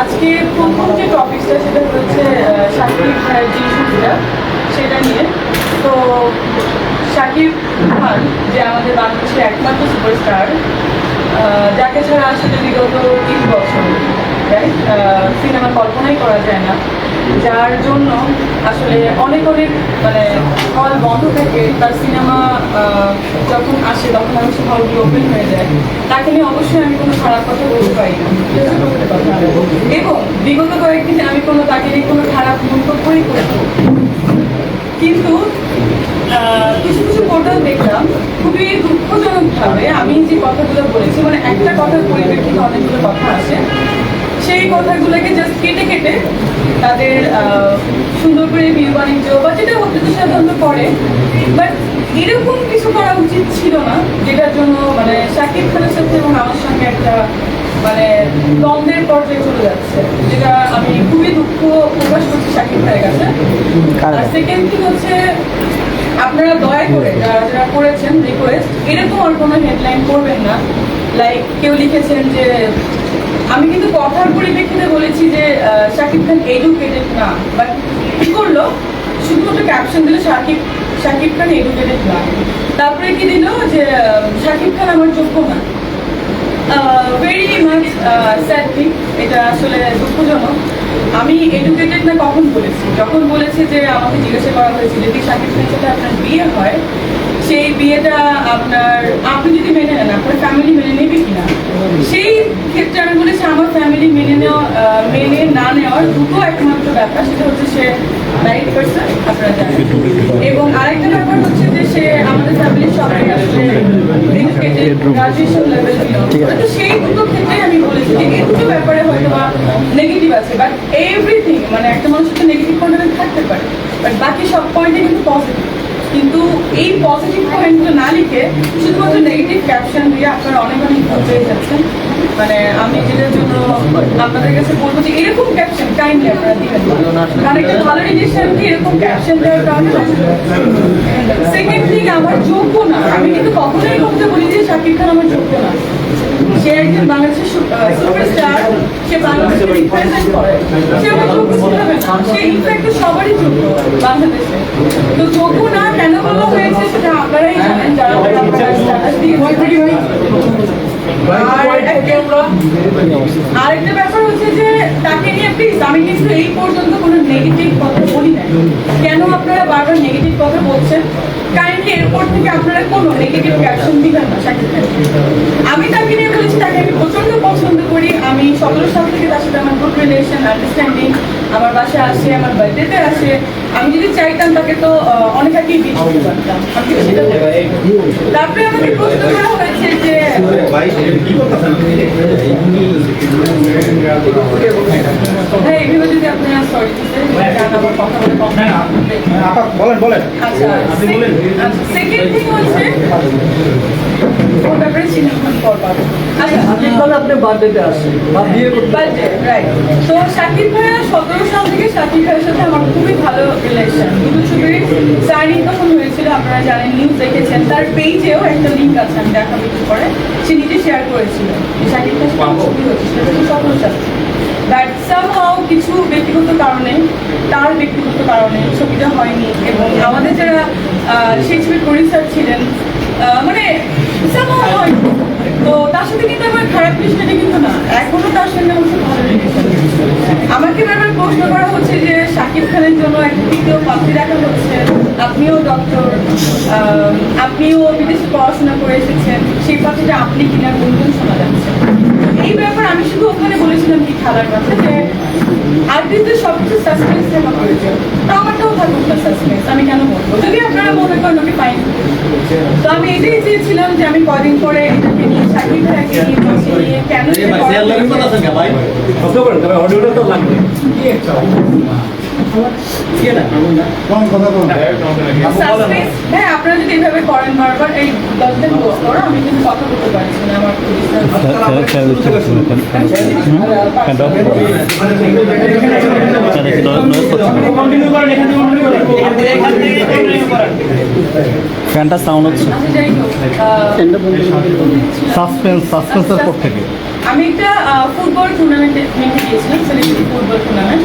আজকে প্রথম যে টপিকটা সেটা হচ্ছে শাকিব যে ইস্যুটা সেটা নিয়ে। তো শাকিব খান, যে আমাদের বাংলাদেশের একমাত্র সুপারস্টার যাকে ছাড়া আসলে বিগত তিন বছর সিনেমা কল্পনাই করা যায় না। যার জন্য আসলে অনেক অনেক মানে হল বন্ধ থাকে, তার সিনেমা যখন আসে, তখন অবশ্য হলগুলো ওপেন হয়ে যায় তাকে নিয়ে অবশ্যই আমি কোনো খারাপ কথা বলতে পারি না। এবং বিগত কয়েকদিনে আমি কোনো, তাকে নিয়ে কোনো খারাপ মন্তব্যই করব কিন্তু কিছু কিছু পোর্টাল দেখলাম, খুবই দুঃখজনকভাবে আমি যে কথাগুলো বলেছি মানে একটা কথার পরিপ্রেক্ষিতে অনেকগুলো কথা আসে, সেই কথাগুলোকে জাস্ট কেটে কেটে তাদের সুন্দর করে বিয়ে বাণিজ্য বা যেটা হতে তো সাধারণত করে। বাট এরকম কিছু করা উচিত ছিল না যেটার জন্য মানে শাকিব খানের সাথে এবং আমার সঙ্গে একটা মানে দ্বন্দ্বের পর্যায়ে চলে যাচ্ছে যেটা আমি খুবই দুঃখ প্রকাশ করছি শাকিব ভাইয়ের কাছে। আর সেকেন্ড থিং হচ্ছে আপনারা দয়া করে যারা যারা করেছেন রিকোয়েস্ট এরকম আর কোনো হেডলাইন করবেন না। লাইক কেউ লিখেছেন যে আমি কিন্তু কথার পরিপ্রেক্ষিতে বলেছি যে শাকিব খান এডুকেটেড না বাট কি করল? শুধুমাত্র ক্যাপশন দিল শাকিব শাকিব খান এডুকেটেড না। তারপরে কি দিল? যে শাকিব খান আমার যোগ্য না। ভেরি মাচ স্যাড থিং এটা আসলে দুঃখজনক। আমি এডুকেটেড না কখন বলেছি? যখন বলেছি যে আমাকে জিজ্ঞাসা করা হয়েছে যদি শাকিব খানের সাথে আপনার বিয়ে হয়, সেই বিয়েটা আপনার, আপনি যদি মেনে নেন, আপনার ফ্যামিলি মেনে নেবে কিনা সেই ক্ষেত্রে আমি বলেছি আমার ফ্যামিলি মেনে নেওয়া আহ, মেনে না দুটো একমাত্র ব্যাপার সেটা হচ্ছে সে ম্যারিড পার্সন আপনারা জানেন। এবং আরেকটা ব্যাপার হচ্ছে যে সে আমাদের ফ্যামিলির সবাই আসলে গ্রাজুয়েশন লেভেল তো সেই দুটো ক্ষেত্রে আমি বলেছি যে এই দুটো ব্যাপারে হয়তো বা নেগেটিভ আছে বাট এভরিথিং মানে একটা মানুষের তো নেগেটিভ পয়েন্ট থাকতে পারে বাট বাকি সব পয়েন্টে কিন্তু পজিটিভ কিন্তু এই পজিটিভ পয়েন্টগুলো না লিখে শুধুমাত্র নেগেটিভ ক্যাপশন দিয়ে আপনারা অনেক অনেক পেয়ে যাচ্ছেন মানে আমি যেটার জন্য আপনাদের কাছে বলব যে এরকম ক্যাপশন কাইন্ডলি আপনারা দিবেন। কারণ একটা ভালো এরকম ক্যাপশন দেওয়ার কারণে সেকেন্ড থিং আমার যোগ্য না। আমি কিন্তু কখনোই বলতে বলি যে শাকিব খান আমার যোগ্য না। সে একজন বাংলাদেশের সে বাংলাদেশকে রিপ্রেজেন্ট সবারই যোগ্য বাংলাদেশে। তো যোগ্য না কেন বলা হয়েছে সেটা আপনারাই জানেন, যারা আমি কথা বলছেন? কাইন্ডলি এরপর থেকে আপনারা কোনো নেগেটিভ দিবেন আমি তাকে নিয়ে বলেছি, তাকে আমি প্রচণ্ড পছন্দ করি। আমি সকলের সাল থেকে তার সাথে আমার গুড রিলেশন আন্ডারস্ট্যান্ডিং আমার বাসায় আসে, আমার বার্থডেতে আসে। আমি যদি চাইতাম তাকে তো অনেক আগেই বিয়ে করতে পারতাম। আমি সেটা তারপরে আমাকে প্রশ্ন করা হয়েছে যে হ্যাঁ এইভাবে যদি আপনারা সরি আমার কথা বলে কম আপা বলেন বলেন। আচ্ছা সেকেন্ড থিং হচ্ছে ওর ব্যাপারে চিন্তা পর আচ্ছা আপনি বার্থডেতে বিয়ে করতে রাইট তো শাকিব ভাইয়া সতেরো সাল ভাইয়ের সাথে আমার খুবই ভালো রিলেশন কিন্তু ছবির সাইনিং তখন হয়েছিল আপনারা জানেন নিউজ দেখেছেন। তার পেজেও একটা লিঙ্ক আছে আমি দেখাবো একটু পরে। সে নিজে শেয়ার করেছিল। যে শাকিব সাথে ছবি বাট সামহাও কিছু ব্যক্তিগত কারণে তার ব্যক্তিগত কারণে ছবিটা হয়নি। এবং আমাদের যারা সেই ছবির প্রডিউসার ছিলেন মানে হয়নি। তো তার সাথে কিন্তু আমার খারাপ রিলেশন কিন্তু না। এখনও তার সঙ্গে আমার খুব ভালো আমাকে বারবার প্রশ্ন করা হচ্ছে যে শাকিব খানের জন্য একটা তৃতীয় পাত্রী দেখা হচ্ছে। আপনিও ডক্টর আপনিও বিদেশে পড়াশোনা করে এসেছেন। সেই পাত্রটা আপনি কিনা গুনগুন শোনা যাচ্ছে? এই ব্যাপার আমি শুধু ওখানে বলেছিলাম কি খেলার কথা যে আর্টিস্টদের সব কিছু সাসপেন্স থাকা প্রয়োজন তো আমারটাও থাকুক না সাসপেন্স আমি কেন বলব? যদি আপনারা মনে করেন আমি পাইনি তো আমি এটাই চেয়েছিলাম যে আমি কদিন পরে এটাকে নিয়ে শাকিব ভাইকে নিয়ে বসে নিয়ে কেন হ্যাঁ আপনারা যদি করেন বারবার এই করো আমি কিন্তু কথা বলতে পারছি না আমার ফ্যানটা সাউন্ড হচ্ছে সাসপেন্স সাসপেন্সের পর থেকে আমি একটা ফুটবল টুর্নামেন্টে গিয়েছিলাম ফুটবল টুর্নামেন্ট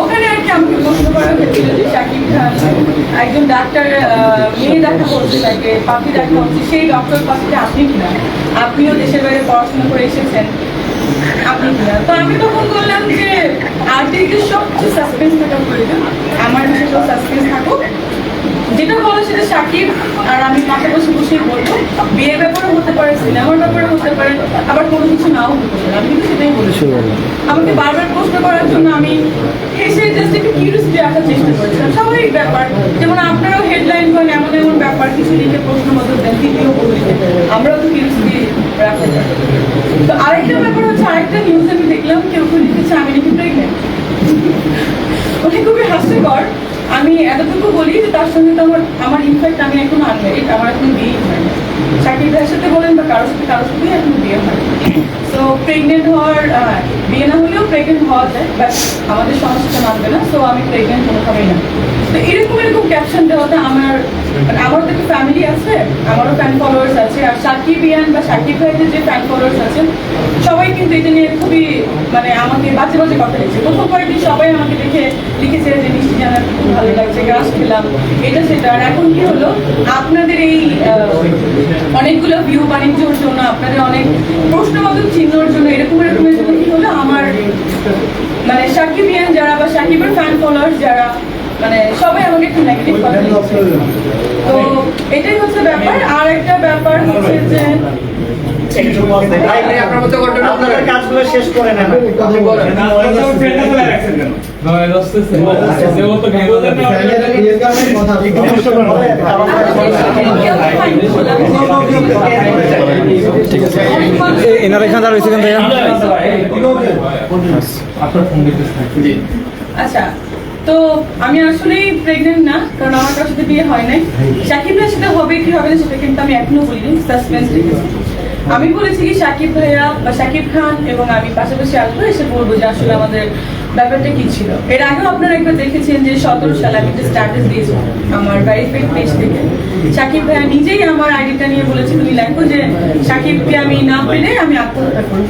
ওখানে আর কি আমাকে শাকিব খান একজন ডাক্তার মেয়ে দেখা হচ্ছে তাকে পাখি দেখা হচ্ছে সেই ডক্টর পাখিটা আপনি কিনা? আপনিও দেশের বাইরে পড়াশোনা করে এসেছেন, আপনি কিনা? তো আমি তখন বললাম যে আর্টিকের সব কিছু সাসপেন্স থাকা প্রয়োজন, আমার বিষয়ে সাসপেন্স থাকুক যেটা বলো সেটা সাকিব আর আমি পাশাপাশি বসে বলব বিয়ের ব্যাপারে হতে পারে সিনেমার ব্যাপারে হতে পারে আবার কোনো কিছু নাও হতে পারে। আমি কিন্তু সেটাই বলেছি আমাকে বারবার প্রশ্ন করার জন্য আমি হেসে জাস্ট একটু কিউরিয়াসিটি রাখার চেষ্টা করেছিলাম স্বাভাবিক ব্যাপার। যেমন আপনারাও হেডলাইন করেন এমন এমন ব্যাপার কিছু লিখে প্রশ্ন মতো দেন বলিতে আমরাও তো কিউরিয়াসিটি রাখতে পারি। তো আরেকটা ব্যাপার হচ্ছে আরেকটা নিউজ আমি দেখলাম কেউ কেউ লিখেছে আমি নাকি প্রেগনেন্ট ওটা খুবই হাস্যকর। আমি এতটুকু বলি যে তার সঙ্গে তো আমার আমার ইনফ্যাক্ট আমি এখন আনমেরিড আমার এখন বিয়ে হয়নি। চাকরি ভাইয়ের সাথে বলেন বা কারোর সাথে, কারোর সাথেই এখন বিয়ে হয় সো প্রেগনেন্ট হওয়ার বিয়ে না হলেও প্রেগনেন্ট হওয়া যায় বাট আমাদের সমস্যাটা মানবে না সো আমি প্রেগনেন্ট কোনোভাবেই না। তো এরকম এরকম ক্যাপশন দেওয়াতে আমার মানে আমারও তো ফ্যামিলি আছে, আমারও ফ্যান ফলোয়ার্স আছে, আর সাকিব ইয়ান বা সাকিব ভাইদের যে ফ্যান ফলোয়ার্স আছেন, সবাই কিন্তু এটা নিয়ে খুবই মানে আমাকে বাজে বাজে কথা লিখছে প্রথম কয়েকদিন সবাই আমাকে দেখে লিখেছে যে মিষ্টি জানার খুব গাছ খেলাম এটা সেটা। আর এখন কি হলো? আপনাদের এই অনেকগুলো ভিউ বাণিজ্যর জন্য আপনাদের অনেক প্রশ্নবোধক চিহ্নর জন্য এরকম এরকমের জন্য কি হলো? আমার মানে সাকিবিয়ান যারা বা সাকিবের ফ্যান ফলোয়ার্স যারা মানে সবাই আমাকে একটু নেগেটিভ কথা তো এটাই হচ্ছে ব্যাপার। আর একটা ব্যাপার হচ্ছে যে আপনাদের কাজগুলো শেষ করে নেন। এনার এখানে দাঁড়িয়েছে এখান থেকে। আচ্ছা তো আমি আসলেই প্রেগনেন্ট না কারণ আমার সাথে বিয়ে হয় নাই। সাকিব ভাইয়ের সাথে হবে কি হবে না সেটা কিন্তু আমি এখনও বলিনি সাসপেন্স রেখেছি আমি বলেছি কি, সাকিব ভাইয়া বা সাকিব খান এবং আমি পাশাপাশি আসব এসে বলব যে আসলে আমাদের ব্যাপারটা কি ছিল। এর আগেও আপনারা একবার দেখেছেন যে সতেরো সালে আমি একটা স্ট্যাটাস দিয়েছি আমার ভেরিফাইড পেজ থেকে। সাকিব ভাইয়া নিজেই আমার আইডিটা নিয়ে বলেছে তুমি লেখো যে, সাকিবকে আমি না পেলে আমি আত্মহত্যা করব।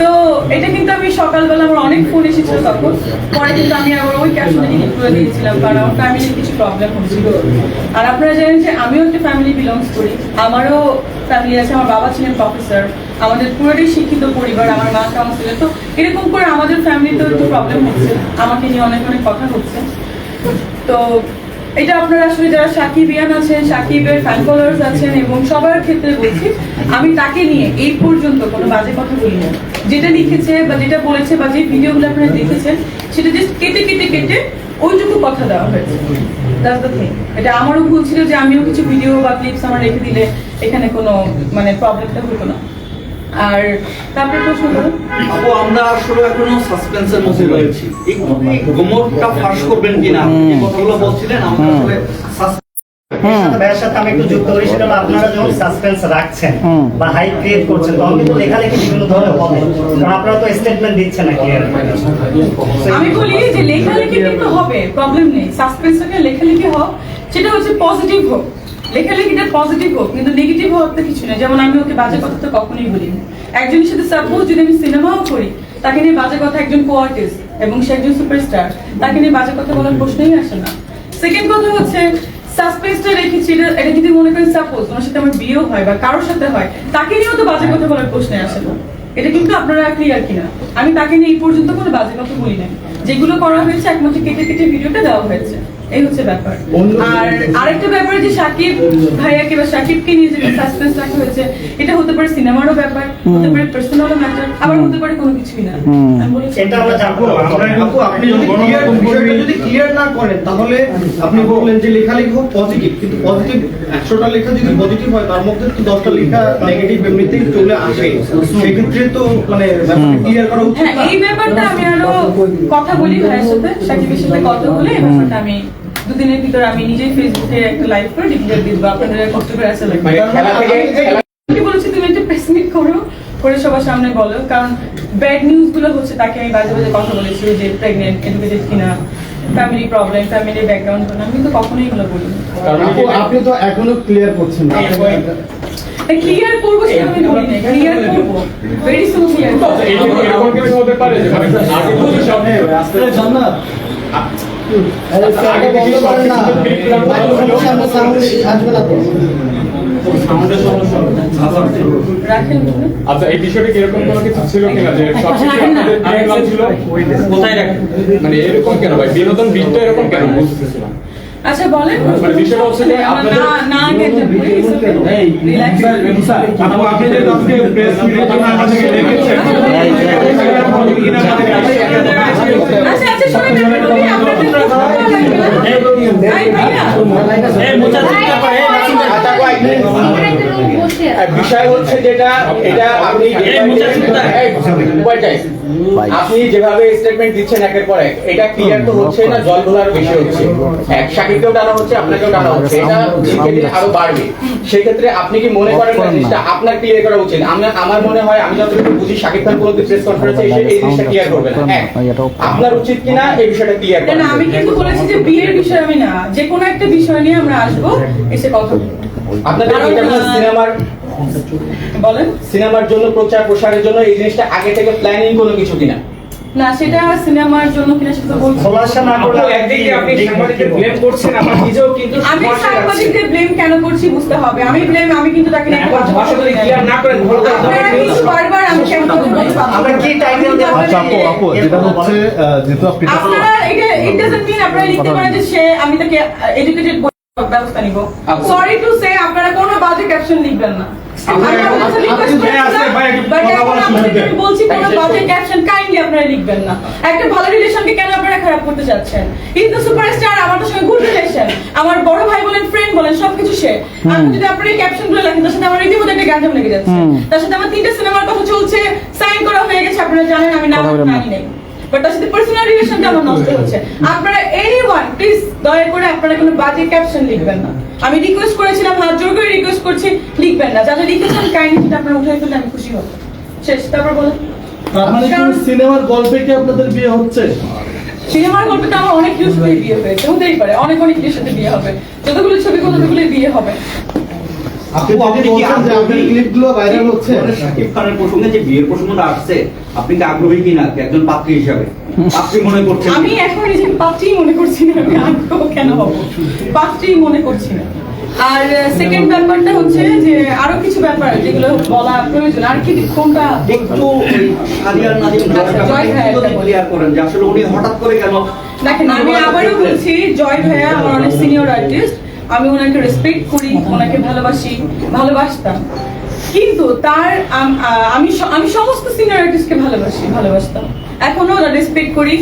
তো এটা কিন্তু আমি সকালবেলা আমার অনেক ফোন এসেছিল তখন। পরে কিন্তু আমি আবার ওই ক্যাপশনে ডিলিট করে দিয়েছিলাম, কারণ আমার ফ্যামিলির কিছু প্রবলেম হচ্ছিল। আর আপনারা জানেন যে আমিও একটা ফ্যামিলি বিলংস করি। আমারও ফ্যামিলি আছে, আমার বাবা ছিলেন প্রফেসর আমাদের পুরোটাই শিক্ষিত পরিবার, আমার মা কাউন্সিলার তো এরকম করে আমাদের ফ্যামিলিতেও একটু প্রবলেম হচ্ছে, আমাকে নিয়ে অনেক অনেক কথা হচ্ছে। তো এটা আপনারা আসলে যারা সাকিব ইয়ান আছেন, সাকিবের ফ্যান ফলোয়ার্স আছেন এবং সবার ক্ষেত্রে বলছি, আমি তাকে নিয়ে এই পর্যন্ত কোনো বাজে কথা বলি না যেটা লিখেছে বা যেটা বলেছে বা যে ভিডিওগুলো আপনারা দেখেছেন, সেটা জাস্ট কেটে কেটে কেটে ওইটুকু কথা দেওয়া হয়েছে. এটা আমারও ভুল ছিল যে আমিও কিছু ভিডিও বা ক্লিপস আমার রেখে দিলে এখানে কোনো মানে প্রবলেমটা হতো না। আর তারপরে প্রশ্ন আমরা আসলে এখনও সাসপেন্সের মধ্যে রয়েছি। এই ফাঁস করবেন কিনা? কথাগুলো বলছিলেন, আমরা আসলে suspense- সাথে আমি একটু যুক্ত করি সেটা আপনারা যখন সাসপেন্স রাখছেন বা হাই ক্রিয়েট করছেন তখন কিন্তু লেখালেখি বিভিন্ন ধরনের হবে। কারণ আপনারা তো স্টেটমেন্ট দিচ্ছেন না ক্লিয়ার আমি বলি যে লেখালেখি কিন্তু হবে প্রবলেম নেই। সাসপেন্সকে লেখালেখি হোক সেটা হচ্ছে পজিটিভ হোক। লেখালেখিটা পজিটিভ হোক কিন্তু নেগেটিভ হওয়ার তো কিছু না যেমন আমি ওকে বাজে কথা তো কখনোই বলি না। একজনের সাথে সাপোজ যদি আমি সিনেমাও করি তাকে নিয়ে বাজে কথা একজন কো আর্টিস্ট এবং সে একজন সুপারস্টার তাকে নিয়ে বাজে কথা বলার প্রশ্নই আসে না। সেকেন্ড কথা হচ্ছে সাসপেন্সটা রেখেছি এটা যদি মনে করেন সাপোজ ওনার সাথে আমার বিয়েও হয় বা কারোর সাথে হয়, তাকে নিয়েও তো বাজে কথা বলার প্রশ্নে আসে না। এটা কিন্তু আপনারা ক্লিয়ার কিনা? আমি তাকে নিয়ে এই পর্যন্ত কোনো বাজে কথা বলি না যেগুলো করা হয়েছে, একমাত্র কেটে কেটে ভিডিওটা দেওয়া হয়েছে। এই হচ্ছে ব্যাপার। আর আরেকটা ব্যাপার যে সাকিব ভাইয়াকে বা সাকিবকে নিয়ে যে সাসপেন্স রাখা হয়েছে এটা হতে পারে সিনেমারও ব্যাপার হতে পারে পার্সোনালও ম্যাটার আবার হতে পারে কোনো কিছুই না। এটা আমরা জানব। আপনি যদি ক্লিয়ার বিষয়টা যদি ক্লিয়ার না করেন তাহলে আপনি বললেন যে লেখালেখি হোক পজিটিভ কিন্তু পজিটিভ একশোটা লেখা যদি পজিটিভ হয় তার মধ্যে তো দশটা লেখা নেগেটিভ এমনিতেই চলে আসে। সেক্ষেত্রে তো মানে ক্লিয়ার করা উচিত হ্যাঁ এই ব্যাপারটা আমি আরও কথা বলি ভাইয়ের সাথে সাকিবের সাথে কথা বলে এই ব্যাপারটা আমি দুদিনের ভিতরে আমি নিজেই ফেসবুকে একটা লাইভ করে ডিক্লেয়ার দিব আপনাদের কষ্ট করে আসা লাগবে আমি বলেছি তুমি একটা প্রেস মিট করো করে সবার সামনে বলো। কারণ ব্যাড নিউজগুলো হচ্ছে তাকে আমি বাজে বাজে কথা বলেছি যে প্রেগনেন্ট এডুকেটেড কিনা ফ্যামিলি প্রবলেম ফ্যামিলি ব্যাকগ্রাউন্ড আমি কিন্তু কখনোই এগুলো আপু আপনি তো এখনও ক্লিয়ার করছেন না। ক্লিয়ার করব সেটা আমি বলি না ক্লিয়ার করব। ভেরি সুন ক্লিয়ার এরকম কিছু হতে পারে যে আগে বুঝে সব আগে থেকে মনে। আচ্ছা এই বিষয়টা কি কোনো কিছু ছিল কিনা যে ছিল কোথায় রাখেন মানে এরকম কেন ভাই বিনোদন বৃত্ত এরকম কেন বুঝতেছিলাম আচ্ছা বলেন মানে বিষয়টা হচ্ছে যে আপনাদের- না না আপনি যে আজকে প্রেস মিটের জন্য ডেকেছেন আচ্ছা আচ্ছা শুনুন আমি বলি আপনাদের তো ভালো বিষয় হচ্ছে যেটা এটা আপনি আপনি যেভাবে স্টেটমেন্ট দিচ্ছেন একের পর এক এটা ক্লিয়ার তো হচ্ছে না জল ঘোলার বেশি হচ্ছে। এক টানা হচ্ছে আপনাকেও টানা হচ্ছে। এটা দিন আরও বাড়বে। সেক্ষেত্রে আপনি কি মনে করেন না জিনিসটা? আপনার ক্লিয়ার করা উচিত। আমরা আমার মনে হয় আমি যতটুকু বুঝি শাকিব খান কোনো প্রেস কনফারেন্সে এসে এই জিনিসটা ক্লিয়ার করবে না। আপনার উচিত কিনা এই বিষয়টা ক্লিয়ার না, করা। না আমি কিন্তু বলেছি যে বিয়ের বিষয় আমি না যে কোনো একটা বিষয় নিয়ে আমরা আসব এসে কথা সিনেমার বলেন। সিনেমার জন্য প্রচার প্রসারের জন্য এই জিনিসটা আগে থেকে প্ল্যানিং কোনো কিছু কিনা? না সেটা সিনেমার জন্য কিনা সেটা বলছি। খোলাসা না করলে একদিকে আপনি সাংবাদিকদের ব্লেম করছেন? আবার নিজেও কিন্তু আমি সাংবাদিকদের ব্লেম কেন করছি বুঝতে হবে। আমি ব্লেম আমি কিন্তু তাকে নিয়ে এখন কথা ভাষা নাই। ক্লিয়ার না করেন ভালো করে কিন্তু বারবার আমি কেন কথা বলছি? আমরা কি টাইটেল দেব আচ্ছা আপু আপু যেটা হচ্ছে যেহেতু আপনি আপনারা এটা ইট ডাজন্ট মিন আপনারা লিখতে পারেন যে সে আমি তাকে এডুকেটেড ব্যবস্থা নিব। সরি টু সে আপনারা কোনো বাজে ক্যাপশন লিখবেন না। আমি আপনাদের কাছে request করছিলাম, but এখন আপনাদেরকে আমি বলছি কোনো বাজে ক্যাপশন কাইন্ডলি আপনারা লিখবেন না। একটা ভালো রিলেশনকে কেন আপনারা খারাপ করতে চাচ্ছেন? ইজ দ্য সুপারস্টার আমার তার সঙ্গে গুড রিলেশন আমার বড় ভাই বলেন ফ্রেন্ড বলেন সবকিছু সে। আপনি যদি আপনার এই ক্যাপশনগুলো লেখেন তার সাথে আমার রীতিমতো একটা গ্যাঞ্জাম লেগে যাচ্ছে। তার সাথে আমার তিনটা সিনেমার কথা চলছে সাইন করা হয়ে গেছে আপনারা জানেন আমি না। জানি নাই। বাট তার সাথে পার্সোনাল রিলেশনটা আমার নষ্ট হচ্ছে? আপনারা এনিওয়ান প্লিজ দয়া করে আপনারা কোনো বাজে ক্যাপশন লিখবেন না। আমি রিকোয়েস্ট করেছিলাম হাত জোর করে রিকোয়েস্ট করছি লিখবেন না। যারা লিখেছেন কাইন্ডলি সেটা আপনারা উঠে ফেললে আমি খুশি হব। শেষ তারপর বলুন। তার মানে সিনেমার গল্পে কি আপনাদের বিয়ে হচ্ছে? সিনেমার গল্পে তো আমার অনেক বিয়ে হয়েছে হতেই পারে। অনেক অনেক সাথে বিয়ে হবে। যতগুলো ছবি করব বিয়ে হবে। আপনি আপনি কি আপনার ক্লিপগুলো ভাইরাল হচ্ছে? শাকিব খানের প্রসঙ্গে যে বিয়ের প্রসঙ্গটা আসছে আপনি কি আগ্রহী কিনা? একজন পাত্রী হিসাবে। পাত্রী মনে করছেন আমি এখন নিজেকে পাত্রী মনে করছি না আমি আগ্রহ কেন হব? পাত্রী মনে করছি না। আর সেকেন্ড ব্যাপারটা হচ্ছে যে আরও কিছু ব্যাপার যেগুলো বলা প্রয়োজন। আর কি কোনটা একটু সাদিয়ার নাজিম আচ্ছা, জয় ভাই একটা বলি। ক্লিয়ার করেন যে আসলে উনি হঠাৎ করে কেন দেখেন আমি আবারও বলছি জয় ভাইয়া আমার অনেক সিনিয়র আর্টিস্ট আমি ওনাকে রেসপেক্ট করি, ওনাকে ভালোবাসি, ভালোবাসতাম। কিন্তু তার, আমি আমি সমস্ত সিনিয়র আর্টিস্টকে ভালোবাসি, ভালোবাসতাম। এখনও রেসপেক্ট করি।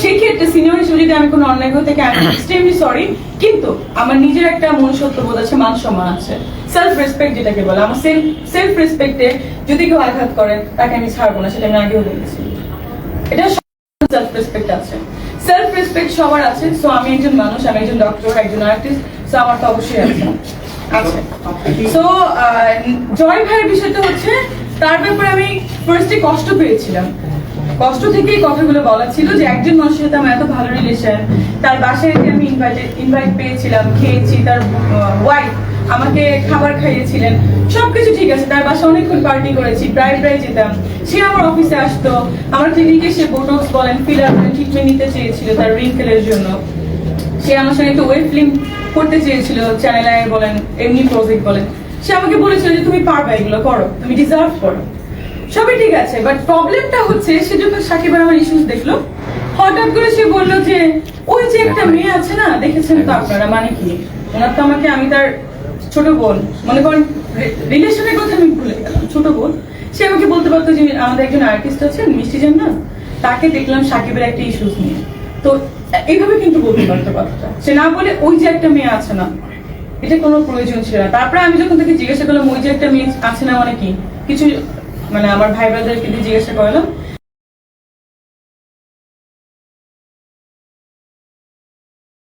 সেই ক্ষেত্রে সিনিয়র হিসেবে যদি আমি কোনো অন্যায় করে থাকি আমি এক্সট্রিমলি সরি কিন্তু আমার নিজের একটা মনুষ্যত্ব বোধ আছে, মান সম্মান আছে। সেলফ রেসপেক্ট যেটাকে বলে, আমার সেলফ সেলফ রেসপেক্টে যদি কেউ আঘাত করেন তাকে আমি ছাড়বো না, সেটা আমি আগেও বলেছি এটা সেলফ রেসপেক্ট আছে। সেলফ রেসপেক্ট সবার আছে সো আমি একজন মানুষ, আমি একজন ডক্টর একজন আর্টিস্ট সো আমার তো অবশ্যই আছে। সো জয় ভাইয়ের বিষয়টা হচ্ছে, তার ব্যাপারে আমি ফার্স্টে কষ্ট পেয়েছিলাম। কষ্ট থেকেই কথাগুলো বলা ছিল যে একজন মানুষের সাথে আমার এত ভালো রিলেশন তার বাসায় আমি ইনভাইটেড ইনভাইট পেয়েছিলাম, খেয়েছি, তার ওয়াইফ আমাকে খাবার খাইয়েছিলেন, সবকিছু ঠিক আছে, তার বাসায় অনেকক্ষণ পার্টি করেছি, প্রায় প্রায় যেতাম। সে আমার অফিসে আসতো। আমার ক্লিনিকে সে বোটক্স বলেন ফিলার ট্রিটমেন্ট নিতে চেয়েছিল তার রিঙ্কেলের জন্য। সে আমার সঙ্গে একটা ওয়েব ফিল্ম করতে চেয়েছিল চ্যানেল আই বলেন, এমনি প্রজেক্ট বলেন। সে আমাকে বলেছিল যে, তুমি পারবে এগুলো, করো। তুমি ডিজার্ভ করো। সবই ঠিক আছে বাট প্রবলেমটা হচ্ছে, সে যখন সাকিবের আমার ইস্যুস দেখল, হঠাৎ করে সে বলল যে, ওই যে একটা মেয়ে আছে না, দেখেছেন তো আপনারা মানে কি? ওনার তো আমাকে, আমি তার ছোট বোন, মনে করেন রিলেশনের কথা আমি ভুলে গেলাম, ছোট বোন। সে আমাকে বলতে পারতো যে আমাদের একজন আর্টিস্ট আছেন মিষ্টি জান না? তাকে দেখলাম সাকিবের একটা ইস্যুস নিয়ে। তো এইভাবে কিন্তু বলতে পারতো কথাটা। সে না বলে ওই যে একটা মেয়ে আছে না, এটা কোনো প্রয়োজন ছিল না। তারপরে আমি যখন তাকে জিজ্ঞাসা করলাম, ওই যে একটা মেয়ে আছে না মানে কি? কিছু মানে আমার ভাই ব্রাদারকে জিজ্ঞাসা করলাম।